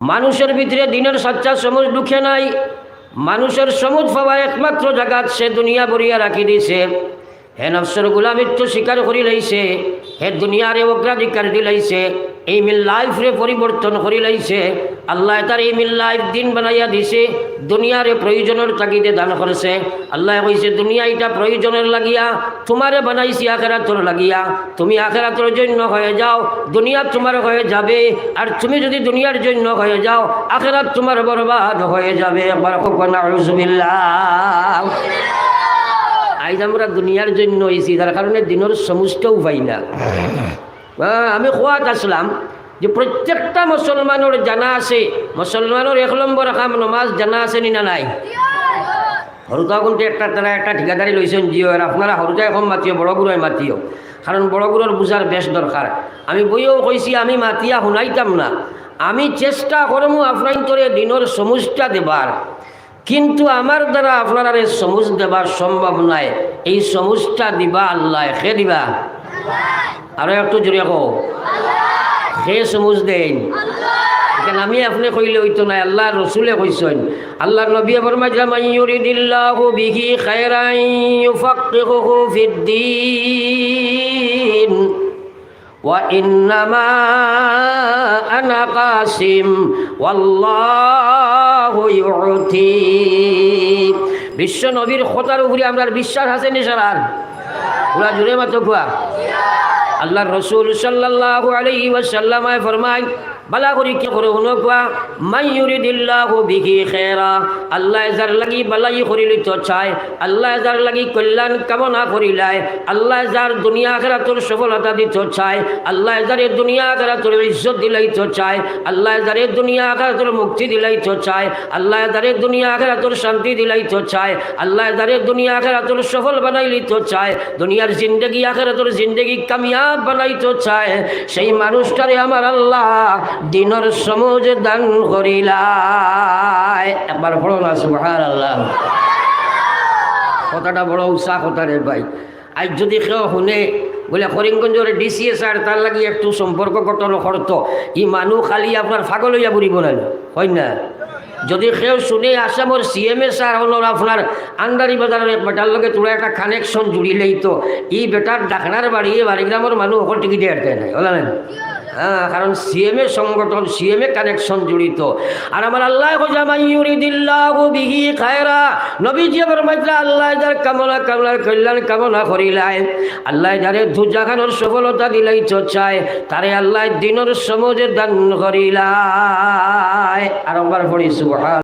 মানুষের ভিতরে দিনের সচ্চা সমুজ ঢুকে নাই। মানুষের সমুজ পাওয়া একমাত্র জাগাত সে দুনিয়া বরিয়া রাখি দিছে হে নফসর গুলামিত্য স্বীকার করি লাইছে হে দুনিয়ারে অগ্রাধিকার দিলাইছে এই মিল লাইফরে পরিবর্তন করি লাইছে। আল্লাহ তার এই মিল লাইফ দিন বানাইয়া দিছে, দুনিয়ারে প্রয়োজনের তাগিদে দান করেছে। আল্লাহ কইছে দুনিয়া এটা প্রয়োজনের লাগিয়া, তোমারে বানাইছি আখেরাতর লাগিয়া। তুমি আখেরাতর জন্য হয়ে যাও, দুনিয়া তোমার হয়ে যাবে। আর তুমি যদি দুনিয়ার জন্য হয়ে যাও, আখেরাত তোমার বরবাদ হয়ে যাবে। একবার কখন আইজ আমরা দুনিয়ার জন্য হয়েছি তার কারণে দিনের সমস্তও উপায় না। আমি খোয়াত আসলাম যে প্রত্যেকটা মুসলমানের জানা আছে, মুসলমানের এক নম্বর কাম নমাজ জানা আছে নি না নাই? সৰুতা কিন্তু একটা তারা একটা ঠিকাদারি লৈছেন জিও আর আপনারা সৰুতাই কম মাতিও, বড় মাতিও। কারণ বড় গুড়োর বুঝার বেশ দরকার। আমি বইও কইছি, আমি মাতিয়া শুনাইতাম না। আমি চেষ্টা করমু আপনার তোরে দিনের সমুজটা দেবার। কিন্তু আমার দ্বারা আপনার সমুজ দেবার সম্ভব নাই। এই সমুজটা দিবা, আল্লাহ খে দিবা। আরো একটু জোরে কো সে সমুজ দেন কেন আমি আপনি কইলে হইতো না আল্লাহ রসুলে কইছেন আল্লাহ নবী ফরমাইছিলাম আইয়ুরিদিল্লাহু বিহি খায়রান ইউফাক্কিহুহু ফিদ্দিন وإنما أنا قاسم والله يعطي বিশ্ব নবীর খতার উপরে আমরা বিশ্বাস আছে নিশার পুরা জুড়ে মাত্র কুয়া আল্লাহ রসুল সাল্লাল্লাহু আলাইহি ওয়াসাল্লামায় ফরমায়, বালা করি কি করে শুনো কোৱা মাইয়ুরিদিল্লাহু বিহি খেৰা আল্লাহ যাৰ লাগি বালাই কৰিলি তো চাই আল্লাহ যাৰ লাগি কল্যাণ কামনা কৰিলাই আল্লাহ যাৰ দুনিয়া আখেৰাটোৰ সফলতা দি তো চাই আল্লাহ যাৰে দুনিয়া আখেৰাটোৰ ইজ্জত দিলাই তো চাই আল্লাহ যাৰে দুনিয়া আখেৰাটোৰ মুক্তি দিলাই তো চাই আল্লাহ যাৰে দুনিয়া আখেৰাটোৰ শান্তি দিলাই তো চাই আল্লাহ যাৰে দুনিয়া আখেৰাটোৰ সফল বানাইলি তো চাই দুনিয়ার জিন্দগি আখেরাটোর জিন্দগি কামিয়াব বানাই তো চায়, সেই মানুষটারে আমার আল্লাহ দিনের সমুজ দান করিলাই একবার বড় না সুহার আল্লাহ কথাটা বড় উৎসাহ কথা রে ভাই। আজ যদি কেউ শুনে, বলে করিমগঞ্জের ডিসিএ স্যার, তার লাগি একটু সম্পর্ক গঠন করতো ই মানুষ খালি আপনার ফাগল হইয়া বুড়িব না হয় না? যদি কেউ শুনে আসামর সিএমএ স্যার হলো আপনার আন্দারি বাজারের বেটার লগে তোরা একটা কানেকশন জুড়িলেই তো। ই বেটার ডাকনার বাড়ি, বাড়িগ্রামের বাড়ি মানুষ অকল টিকিটে দেয় নাই হ্যাঁ কারণ সিএমএ সংগঠন সিএমএ কানেকশন জড়িত। আর আমার আল্লাহ বিহি খায়রা। নবীজি আমার মাত্রা আল্লাহ যার কামনা, কামনার কল্যাণ কামনা করিলাই আল্লাহ যারে দুজাখানোর সফলতা দিলাই চায়, তারে আল্লাহ দিনের সমাজে দান করিলাই আর আমার পড়ি সুবহান